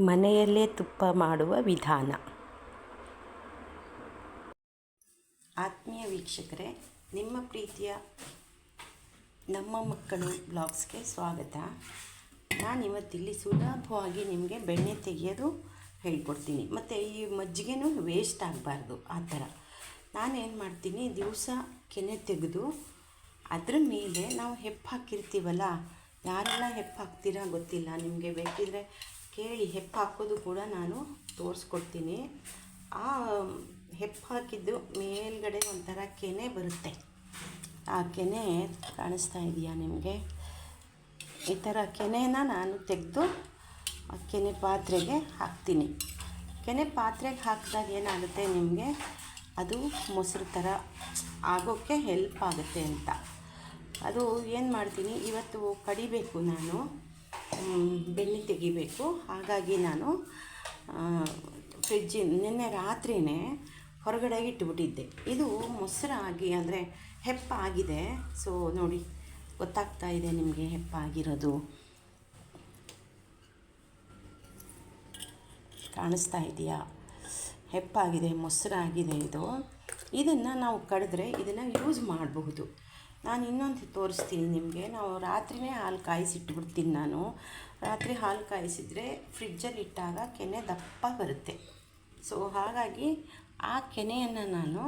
ಮನೆಯಲ್ಲೇ ತುಪ್ಪ ಮಾಡುವ ವಿಧಾನ. ಆತ್ಮೀಯ ವೀಕ್ಷಕರೇ, ನಿಮ್ಮ ಪ್ರೀತಿಯ ನಮ್ಮ ಮಕ್ಕಳು ಬ್ಲಾಗ್ಸ್ಗೆ ಸ್ವಾಗತ. ನಾನು ಇವತ್ತಿಲ್ಲಿ ಸುಲಭವಾಗಿ ನಿಮಗೆ ಬೆಣ್ಣೆ ತೆಗೆಯೋದು ಹೇಳ್ಕೊಡ್ತೀನಿ. ಮತ್ತು ಈ ಮಜ್ಜಿಗೆನೂ ವೇಸ್ಟ್ ಆಗಬಾರ್ದು, ಆ ಥರ. ನಾನೇನು ಮಾಡ್ತೀನಿ, ದಿವಸ ಕೆನೆ ತೆಗೆದು ಅದ್ರ ಮೇಲೆ ನಾವು ಹೆಪ್ಪು ಹಾಕಿರ್ತೀವಲ್ಲ, ಯಾರೆಲ್ಲ ಹೆಪ್ಪು ಹಾಕ್ತೀರಾ ಗೊತ್ತಿಲ್ಲ. ನಿಮಗೆ ಬೇಕಿದ್ರೆ ಕೇಳಿ ಹೆಪ್ಪು ಹಾಕೋದು ಕೂಡ ನಾನು ತೋರಿಸ್ಕೊಡ್ತೀನಿ. ಆ, ಹೆಪ್ಪು ಹಾಕಿದ್ದು ಮೇಲ್ಗಡೆ ಒಂಥರ ಕೆನೆ ಬರುತ್ತೆ. ಆ ಕೆನೆ ಕಾಣಿಸ್ತಾ ಇದೆಯಾ ನಿಮಗೆ? ಈ ಥರ ಕೆನೆನ ನಾನು ತೆಗೆದು ಆ ಕೆನೆ ಪಾತ್ರೆಗೆ ಹಾಕ್ತೀನಿ. ಕೆನೆ ಪಾತ್ರೆಗೆ ಹಾಕಿದಾಗ ಏನಾಗುತ್ತೆ ನಿಮಗೆ? ಅದು ಮೊಸರು ಥರ ಆಗೋಕ್ಕೆ ಹೆಲ್ಪ್ ಆಗುತ್ತೆ ಅಂತ. ಅದು ಏನು ಮಾಡ್ತೀನಿ? ಇವತ್ತು ಕಡಿಬೇಕು ನಾನು. ಬೆಣ್ಣೆ ತೆಗಿಬೇಕು. ಹಾಗಾಗಿ ನಾನು ಫ್ರಿಜ್ಜಿ ನಿನ್ನೆ ರಾತ್ರಿಯೇ ಹೊರಗಡೆ ಇಟ್ಬಿಟ್ಟಿದ್ದೆ. ಇದು ಮೊಸರಾಗಿ ಅಂದರೆ ಹೆಪ್ಪಾಗಿದೆ ಸೊ ನೋಡಿ, ಗೊತ್ತಾಗ್ತಾ ಇದೆ ನಿಮಗೆ ಹೆಪ್ಪಾಗಿರೋದು ಕಾಣಿಸ್ತಾ ಇದೆಯಾ? ಹೆಪ್ಪಾಗಿದೆ ಮೊಸರಾಗಿದೆ ಇದು. ಇದನ್ನು ನಾವು ಕಡಿದ್ರೆ ಇದನ್ನು ಯೂಸ್ ಮಾಡಬಹುದು. ನಾನು ಇನ್ನೊಂದು ತೋರಿಸ್ತೀನಿ ನಿಮಗೆ. ನಾವು ರಾತ್ರಿಯೇ ಹಾಲು ಕಾಯಿಸಿಟ್ಬಿಡ್ತೀನಿ ನಾನು. ರಾತ್ರಿ ಹಾಲು ಕಾಯಿಸಿದರೆ ಫ್ರಿಜ್ಜಲ್ಲಿ ಇಟ್ಟಾಗ ಕೆನೆ ದಪ್ಪ ಬರುತ್ತೆ. ಸೊ ಹಾಗಾಗಿ ಆ ಕೆನೆಯನ್ನು ನಾನು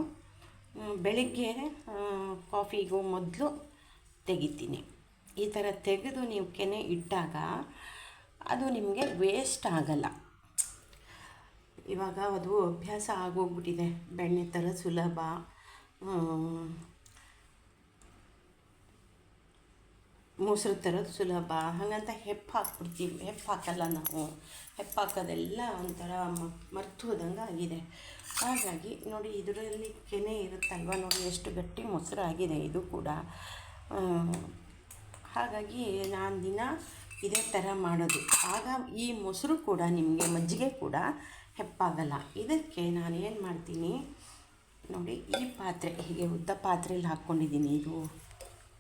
ಬೆಳಿಗ್ಗೆ ಕಾಫಿಗೂ ಮೊದಲು ತೆಗಿತೀನಿ. ಈ ಥರ ತೆಗೆದು ನೀವು ಕೆನೆ ಇಟ್ಟಾಗ ಅದು ನಿಮಗೆ ವೇಸ್ಟ್ ಆಗಲ್ಲ. ಇವಾಗ ಅದು ಅಭ್ಯಾಸ ಆಗೋಗ್ಬಿಟ್ಟಿದೆ. ಬೆಣ್ಣೆ ಥರ ಸುಲಭ ಮೊಸರು ತರೋದು ಸುಲಭ. ಹಾಗಂತ ಹೆಪ್ಪು ಹಾಕ್ಬಿಡ್ತೀವಿ ಹೆಪ್ಪು ಹಾಕಲ್ಲ ನಾವು. ಹೆಪ್ಪು ಹಾಕೋದೆಲ್ಲ ಒಂಥರ ಮರ್ತು ಹೋದಂಗೆ ಆಗಿದೆ. ಹಾಗಾಗಿ ನೋಡಿ ಇದರಲ್ಲಿ ಕೆನೆ ಇರುತ್ತಲ್ವ ನೋಡಿ ಎಷ್ಟು ಗಟ್ಟಿ ಮೊಸರು ಆಗಿದೆ ಇದು ಕೂಡ. ಹಾಗಾಗಿ ನಾನು ದಿನ ಇದೇ ಥರ ಮಾಡೋದು. ಆಗ ಈ ಮೊಸರು ಕೂಡ ನಿಮಗೆ ಮಜ್ಜಿಗೆ ಕೂಡ ಹೆಪ್ಪಾಗಲ್ಲ. ಇದಕ್ಕೆ ನಾನು ಏನು ಮಾಡ್ತೀನಿ? ನೋಡಿ ಈ ಪಾತ್ರೆ, ಹೀಗೆ ಉದ್ದ ಪಾತ್ರೆಯಲ್ಲಿ ಹಾಕ್ಕೊಂಡಿದ್ದೀನಿ ಇದು.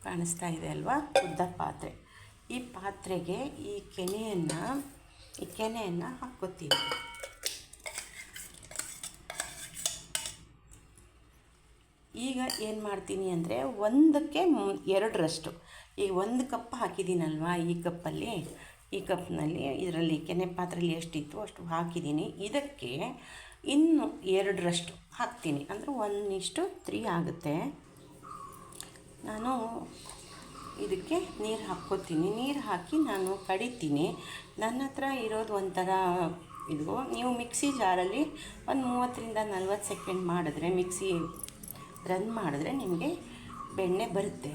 ಕಾಣಿಸ್ತಾ ಇದೆ ಅಲ್ವಾ? ಉದ್ದ ಪಾತ್ರೆ. ಈ ಪಾತ್ರೆಗೆ ಈ ಕೆನೆಯನ್ನು ಈ ಕೆನೆಯನ್ನು ಹಾಕೋತೀವಿ ಈಗ ಏನು ಮಾಡ್ತೀನಿ ಅಂದರೆ ಒಂದಕ್ಕೆ ಎರಡರಷ್ಟು. ಈಗ ಒಂದು ಕಪ್ ಹಾಕಿದ್ದೀನಲ್ವಾ ಈ ಕಪ್ಪಲ್ಲಿ? ಈ ಕಪ್ನಲ್ಲಿ ಇದರಲ್ಲಿ ಕೆನೆ ಪಾತ್ರೆಯಲ್ಲಿ ಎಷ್ಟಿತ್ತು ಅಷ್ಟು ಹಾಕಿದ್ದೀನಿ. ಇದಕ್ಕೆ ಇನ್ನು ಎರಡರಷ್ಟು ಹಾಕ್ತೀನಿ. ಅಂದರೆ ಒನ್ ತ್ರೀ ಆಗುತ್ತೆ. ನಾನು ಇದಕ್ಕೆ ನೀರು ಹಾಕ್ಕೋತೀನಿ. ನೀರು ಹಾಕಿ ನಾನು ಕಡಿತೀನಿ. ನನ್ನ ಹತ್ರ ಇರೋದು ಒಂಥರ ಇದು ನೀವು ಮಿಕ್ಸಿ ಜಾರಲ್ಲಿ ಒಂದು ಮೂವತ್ತರಿಂದ ನಲ್ವತ್ತು ಸೆಕೆಂಡ್ ಮಾಡಿದ್ರೆ, ಮಿಕ್ಸಿ ರನ್ ಮಾಡಿದ್ರೆ ನಿಮಗೆ ಬೆಣ್ಣೆ ಬರುತ್ತೆ.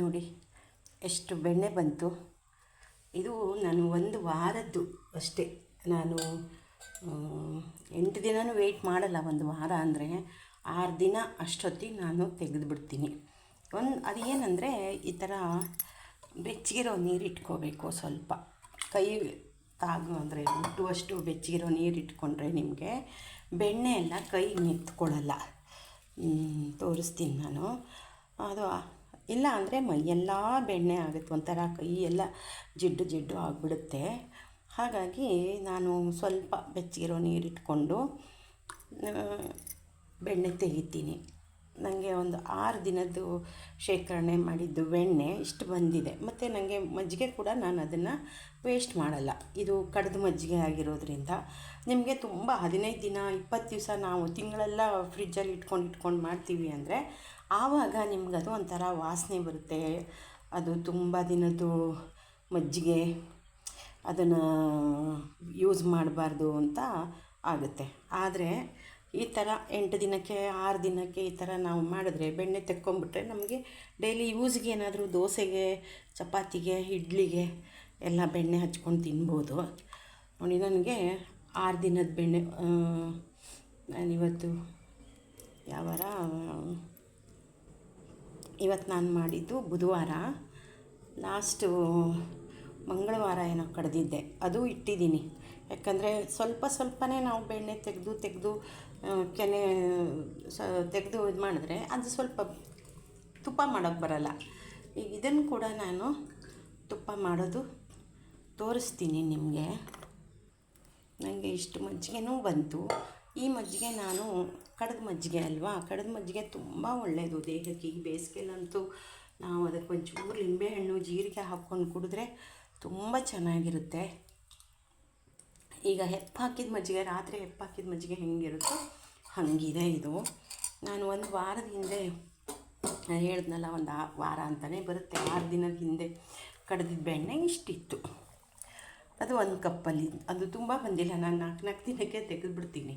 ನೋಡಿ, ಎಷ್ಟು ಬೆಣ್ಣೆ ಬಂತು. ಇದು ನಾನು ಒಂದು ವಾರದ್ದು ಅಷ್ಟೇ. ನಾನು ಎಂಟು ದಿನವೂ ವೆಯ್ಟ್ ಮಾಡಲ್ಲ ಒಂದು ವಾರ ಅಂದರೆ ಆರು ದಿನ ಅಷ್ಟೊತ್ತಿಗೆ ನಾನು ತೆಗೆದುಬಿಡ್ತೀನಿ. ಒಂದು ಅದು ಏನಂದರೆ ಈ ಥರ ಬೆಚ್ಚಗಿರೋ ನೀರು ಇಟ್ಕೋಬೇಕು ಸ್ವಲ್ಪ. ಕೈ ತಾಗು ಅಂದರೆ ಮುಟ್ಟುವಷ್ಟು ಬೆಚ್ಚಗಿರೋ ನೀರು ಇಟ್ಕೊಂಡ್ರೆ ನಿಮಗೆ ಬೆಣ್ಣೆ ಎಲ್ಲ ಕೈ ನಿಂತ್ಕೊಳ್ಳಲ್ಲ. ತೋರಿಸ್ತೀನಿ ನಾನು. ಅದು ಇಲ್ಲ ಅಂದರೆ ಮೈಯೆಲ್ಲ ಬೆಣ್ಣೆ ಆಗುತ್ತೆ ಒಂಥರ ಕೈ ಎಲ್ಲ ಜಿಡ್ಡು ಜಿಡ್ಡು ಆಗಿಬಿಡುತ್ತೆ. ಹಾಗಾಗಿ ನಾನು ಸ್ವಲ್ಪ ಬೆಚ್ಚಗಿರೋ ಆ, ಬೆಣ್ಣೆ ತೆಗಿತೀನಿ. ನನಗೆ ಒಂದು ಆರು ದಿನದ್ದು ಶೇಖರಣೆ ಮಾಡಿದ್ದು ಬೆಣ್ಣೆ ಇಷ್ಟು ಬಂದಿದೆ. ಮತ್ತು ನನಗೆ ಮಜ್ಜಿಗೆ ಕೂಡ ನಾನು ಅದನ್ನು ವೇಸ್ಟ್ ಮಾಡಲ್ಲ. ಇದು ಕಡ್ದು ಮಜ್ಜಿಗೆ ಆಗಿರೋದ್ರಿಂದ ನಿಮಗೆ ತುಂಬ ಹದಿನೈದು ದಿನ, ಇಪ್ಪತ್ತು ದಿವಸ ನಾವು ತಿಂಗಳೆಲ್ಲ ಫ್ರಿಜ್ಜಲ್ಲಿ ಇಟ್ಕೊಂಡು ಇಟ್ಕೊಂಡು ಮಾಡ್ತೀವಿ ಅಂದರೆ ಆವಾಗ ನಿಮ್ಗೆ ಅದು ಒಂಥರ ವಾಸನೆ ಬರುತ್ತೆ. ಅದು ತುಂಬ ದಿನದ್ದು ಮಜ್ಜಿಗೆ ಅದನ್ನು ಯೂಸ್ ಮಾಡಬಾರ್ದು ಅಂತ ಆಗುತ್ತೆ. ಆದರೆ ಈ ಥರ ಎಂಟು ದಿನಕ್ಕೆ, ಆರು ದಿನಕ್ಕೆ ಈ ಥರ ನಾವು ಮಾಡಿದ್ರೆ ಬೆಣ್ಣೆ ತೆಕ್ಕೊಂಬಿಟ್ರೆ ನಮಗೆ ಡೈಲಿ ಯೂಸ್ಗೆ ಏನಾದರೂ ದೋಸೆಗೆ, ಚಪಾತಿಗೆ, ಇಡ್ಲಿಗೆ ಎಲ್ಲ ಬೆಣ್ಣೆ ಹಚ್ಕೊಂಡು ತಿನ್ಬೋದು. ನೋಡಿ ನನಗೆ ಆರು ದಿನದ ಬೆಣ್ಣೆ ನಾನಿವತ್ತು ಯಾವಾರ ಇವತ್ತು ನಾನು ಮಾಡಿದ್ದು ಬುಧವಾರ. ಲಾಸ್ಟು ಮಂಗಳವಾರ ಏನೋ ಕಡ್ದಿದ್ದೆ. ಅದು ಇಟ್ಟಿದ್ದೀನಿ. ಯಾಕಂದರೆ ಸ್ವಲ್ಪ ಸ್ವಲ್ಪನೇ ನಾವು ಬೆಣ್ಣೆ ತೆಗೆದು ತೆಗೆದು ಕೆನೆ, ಸ, ತೆಗೆದು ಇದು ಮಾಡಿದ್ರೆ ಅದು ಸ್ವಲ್ಪ ತುಪ್ಪ ಮಾಡೋಕ್ಕೆ ಬರಲ್ಲ. ಈಗ ಇದನ್ನು ಕೂಡ ನಾನು ತುಪ್ಪ ಮಾಡೋದು ತೋರಿಸ್ತೀನಿ ನಿಮಗೆ. ನನಗೆ ಇಷ್ಟು ಮಜ್ಜಿಗೆನೂ ಬಂತು. ಈ ಮಜ್ಜಿಗೆ ನಾನು ಕಡದ ಮಜ್ಜಿಗೆ ಅಲ್ವಾ? ಕಡದ ಮಜ್ಜಿಗೆ ತುಂಬ ಒಳ್ಳೆಯದು ದೇಹಕ್ಕೆ. ಈ ಬೇಸಿಗೆಲ್ಲಂತೂ ನಾವು ಅದಕ್ಕೆ ಒಂಚೂರು ಲಿಂಬೆಹಣ್ಣು ಜೀರಿಗೆ ಹಾಕ್ಕೊಂಡು ಕುಡಿದ್ರೆ ತುಂಬ ಚೆನ್ನಾಗಿರುತ್ತೆ. ಈಗ ಹೆಪ್ಪಾಕಿದ ಮಜ್ಜಿಗೆ, ರಾತ್ರಿ ಹೆಪ್ಪಾಕಿದ ಮಜ್ಜಿಗೆ ಹೆಂಗಿರುತ್ತೋ ಹಾಗಿದೆ ಇದು. ನಾನು ಒಂದು ವಾರದ ಹಿಂದೆ ಹೇಳಿದ್ನಲ್ಲ, ಒಂದು ಆ ವಾರ ಅಂತಲೇ ಬರುತ್ತೆ. ಆರು ದಿನದ ಹಿಂದೆ ಕಡ್ದಿದ್ದ ಬೆಣ್ಣೆ ಇಷ್ಟಿತ್ತು. ಅದು ಒಂದು ಕಪ್ಪಲ್ಲಿ, ಅದು ತುಂಬ ಬಂದಿಲ್ಲ. ನಾನು ನಾಲ್ಕು ನಾಲ್ಕು ದಿನಕ್ಕೆ ತೆಗೆದುಬಿಡ್ತೀನಿ.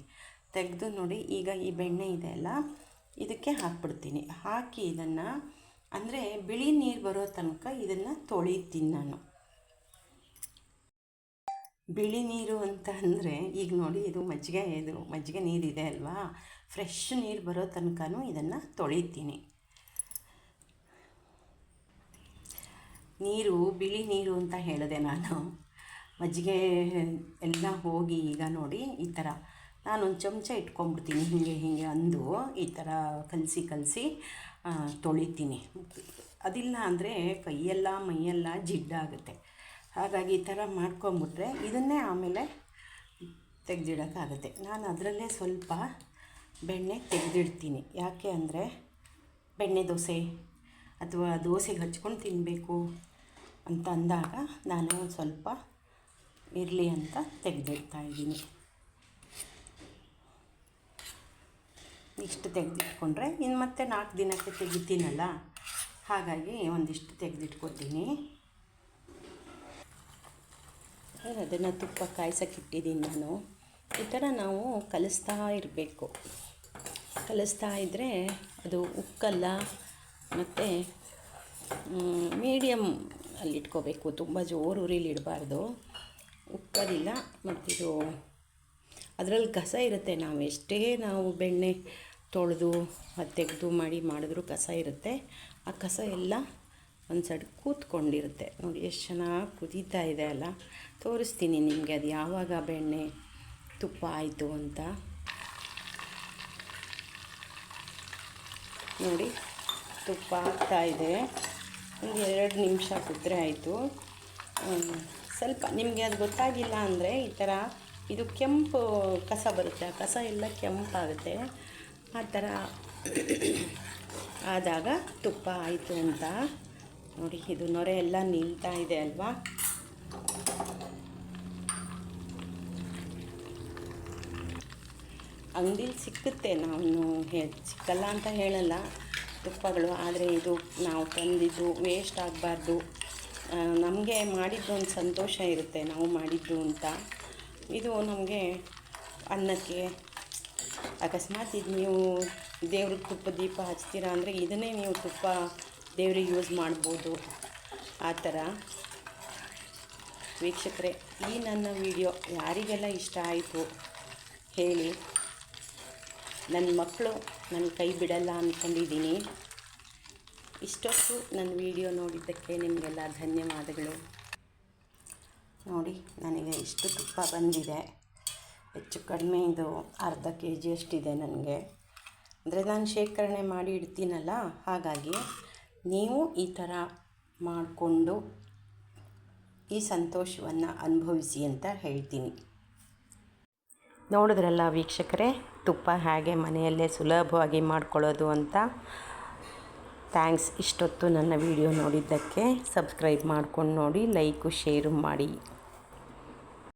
ತೆಗೆದು ನೋಡಿ, ಈಗ ಈ ಬೆಣ್ಣೆ ಇದೆ ಅಲ್ಲ, ಇದಕ್ಕೆ ಹಾಕ್ಬಿಡ್ತೀನಿ. ಹಾಕಿ ಇದನ್ನು, ಅಂದರೆ ಬಿಳಿ ನೀರು ಬರೋ ತನಕ ಇದನ್ನು ತೊಳಿತೀನಿ ನಾನು. ಬಿಳಿ ನೀರು ಅಂತ ಅಂದರೆ, ಈಗ ನೋಡಿ ಇದು ಮಜ್ಜಿಗೆ ಇದು ಮಜ್ಜಿಗೆ ನೀರಿದೆ ಅಲ್ವಾ? ಫ್ರೆಶ್ ನೀರು ಬರೋ ತನಕನೂ ಇದನ್ನು ತೊಳಿತೀನಿ. ನೀರು, ಬಿಳಿ ನೀರು ಅಂತ ಹೇಳಿದೆ ನಾನು. ಮಜ್ಜಿಗೆ ಎಲ್ಲ ಹೋಗಿ ಈಗ ನೋಡಿ ಈ ಥರ ನಾನೊಂದು ಚಮಚ ಇಟ್ಕೊಂಡ್ಬಿಡ್ತೀನಿ, ಹೀಗೆ ಹೀಗೆ ಅಂದು ಈ ಥರ ಕಲಸಿ ಕಲಸಿ ತೊಳಿತೀನಿ. ಅದಿಲ್ಲ ಅಂದರೆ ಕೈಯೆಲ್ಲ, ಮೈಯೆಲ್ಲ ಜಿಡ್ಡಾಗುತ್ತೆ. ಹಾಗಾಗಿ ಈ ಥರ ಮಾಡ್ಕೊಂಬಿಟ್ರೆ ಇದನ್ನೇ ಆಮೇಲೆ ತೆಗೆದಿಡೋಕ್ಕಾಗುತ್ತೆ. ನಾನು ಅದರಲ್ಲೇ ಸ್ವಲ್ಪ ಬೆಣ್ಣೆ ತೆಗೆದಿಡ್ತೀನಿ. ಯಾಕೆ ಅಂದರೆ ಬೆಣ್ಣೆ ದೋಸೆ ಅಥವಾ ದೋಸೆಗೆ ಹಚ್ಕೊಂಡು ತಿನ್ನಬೇಕು ಅಂತ ಅಂದಾಗ ನಾನು ಸ್ವಲ್ಪ ಇರಲಿ ಅಂತ ತೆಗೆದಿಡ್ತಾ ಇದ್ದೀನಿ. ಇಷ್ಟು ತೆಗೆದಿಟ್ಕೊಂಡ್ರೆ ಇನ್ನು ಮತ್ತೆ ನಾಲ್ಕು ದಿನಕ್ಕೆ ತೆಗಿತೀನಲ್ಲ? ಹಾಗಾಗಿ ಒಂದಿಷ್ಟು ತೆಗೆದಿಟ್ಕೊತೀನಿ. ಅದನ್ನು ತುಪ್ಪ ಕಾಯ್ಸೋಕ್ಕಿಟ್ಟಿದ್ದೀನಿ ನಾನು. ಈ ಥರ ನಾವು ಕಲಿಸ್ತಾ ಇರಬೇಕು. ಕಲಿಸ್ತಾ ಇದ್ದರೆ ಅದು ಉಕ್ಕಲ್ಲ, ಮತ್ತು ಮೀಡಿಯಮ್ ಅಲ್ಲಿ ಇಟ್ಕೋಬೇಕು. ತುಂಬ ಜೋರು ಉರಿಲಿ ಇಡಬಾರ್ದು. ಉಕ್ಕೋದಿಲ್ಲ ಮತ್ತಿದು ಅದರಲ್ಲಿ ಕಸ ಇರುತ್ತೆ. ನಾವು ಎಷ್ಟೇ ನಾವು ಬೆಣ್ಣೆ ತೊಳೆದು, ಅದು ತೆಗೆದು, ಮಾಡಿ ಮಾಡಿದ್ರೂ ಕಸ ಇರುತ್ತೆ. ಆ ಕಸ ಎಲ್ಲ ಒಂದು ಸೈಡ್ ಕೂತ್ಕೊಂಡಿರುತ್ತೆ. ನೋಡಿ, ಎಷ್ಟು ಚೆನ್ನಾಗಿ ಕುದೀತಾ ಇದೆ ಅಲ್ಲ? ತೋರಿಸ್ತೀನಿ ನಿಮಗೆ ಅದು ಯಾವಾಗ ಬೆಣ್ಣೆ ತುಪ್ಪ ಆಯಿತು ಅಂತ. ನೋಡಿ, ತುಪ್ಪ ಆಗ್ತಾ ಇದೆ. ಒಂದು ಎರಡು ನಿಮಿಷ ಕುದ್ರೆ ಆಯಿತು. ಸ್ವಲ್ಪ ನಿಮಗೆ ಅದು ಗೊತ್ತಾಗಿಲ್ಲ ಅಂದರೆ ಈ ಥರ ಇದು ಕೆಂಪು ಕಸ ಬರುತ್ತೆ. ಆ ಕಸ ಎಲ್ಲ ಕೆಂಪಾಗುತ್ತೆ. ಆ ಥರ ಆದಾಗ ತುಪ್ಪ ಆಯಿತು ಅಂತ. ನೋಡಿ, ಇದು ನೊರೆ ಎಲ್ಲ ನಿಲ್ತಾ ಇದೆ ಅಲ್ವಾ? ಅಂಗಡಿಲಿ ಸಿಕ್ಕುತ್ತೆ ನಾವು ಹೇ ಸಿಕ್ಕಲ್ಲ ಅಂತ ಹೇಳಲ್ಲ ತುಪ್ಪಗಳು, ಆದರೆ ಇದು ನಾವು ತಂದಿದ್ದು ವೇಸ್ಟ್ ಆಗಬಾರ್ದು. ನಮಗೆ ಮಾಡಿದ್ದು ಒಂದು ಸಂತೋಷ ಇರುತ್ತೆ, ನಾವು ಮಾಡಿದ್ದು ಅಂತ. ಇದು ನಮಗೆ ಅನ್ನಕ್ಕೆ ಅಕಸ್ಮಾತ್ ಇದು ನೀವು ದೇವ್ರಿಗೆ ತುಪ್ಪ ದೀಪ ಹಚ್ತೀರಾ ಅಂದರೆ, ಇದನ್ನೇ ನೀವು ತುಪ್ಪ ದೇವ್ರಿಗೆ ಯೂಸ್ ಮಾಡ್ಬೋದು. ಆ ಥರ. ವೀಕ್ಷಕರೇ, ಈ ನನ್ನ ವಿಡಿಯೋ ಯಾರಿಗೆಲ್ಲ ಇಷ್ಟ ಆಯಿತು ಹೇಳಿ. ನನ್ನ ಮಕ್ಕಳು ನನ್ನ ಕೈ ಬಿಡಲ್ಲ ಅಂದ್ಕೊಂಡಿದ್ದೀನಿ ಇಷ್ಟೊತ್ತು ನನ್ನ ವಿಡಿಯೋ ನೋಡಿದ್ದಕ್ಕೆ ನಿಮಗೆಲ್ಲ ಧನ್ಯವಾದಗಳು. ನೋಡಿ, ನನಗೆ ಇಷ್ಟು ತುಪ್ಪ ಬಂದಿದೆ. ಹೆಚ್ಚು ಕಡಿಮೆ ಇದು ಅರ್ಧ ಕೆ ಜಿ ಅಷ್ಟಿದೆ ನನಗೆ. ಅಂದರೆ ನಾನು ಶೇಖರಣೆ ಮಾಡಿ ಇಡ್ತೀನಲ್ಲ, ಹಾಗಾಗಿ ನೀವು ಈ ಥರ ಮಾಡಿಕೊಂಡು ಈ ಸಂತೋಷವನ್ನು ಅನುಭವಿಸಿ ಅಂತ ಹೇಳ್ತೀನಿ. ನೋಡಿದ್ರಲ್ಲ ವೀಕ್ಷಕರೇ, ತುಪ್ಪ ಹೇಗೆ ಮನೆಯಲ್ಲೇ ಸುಲಭವಾಗಿ ಮಾಡ್ಕೊಳ್ಳೋದು ಅಂತ? ಥ್ಯಾಂಕ್ಸ್ ಇಷ್ಟೊತ್ತು ನನ್ನ ವಿಡಿಯೋ ನೋಡಿದ್ದಕ್ಕೆ. ಸಬ್ಸ್ಕ್ರೈಬ್ ಮಾಡ್ಕೊಂಡು ನೋಡಿ, ಲೈಕು, ಶೇರು ಮಾಡಿ.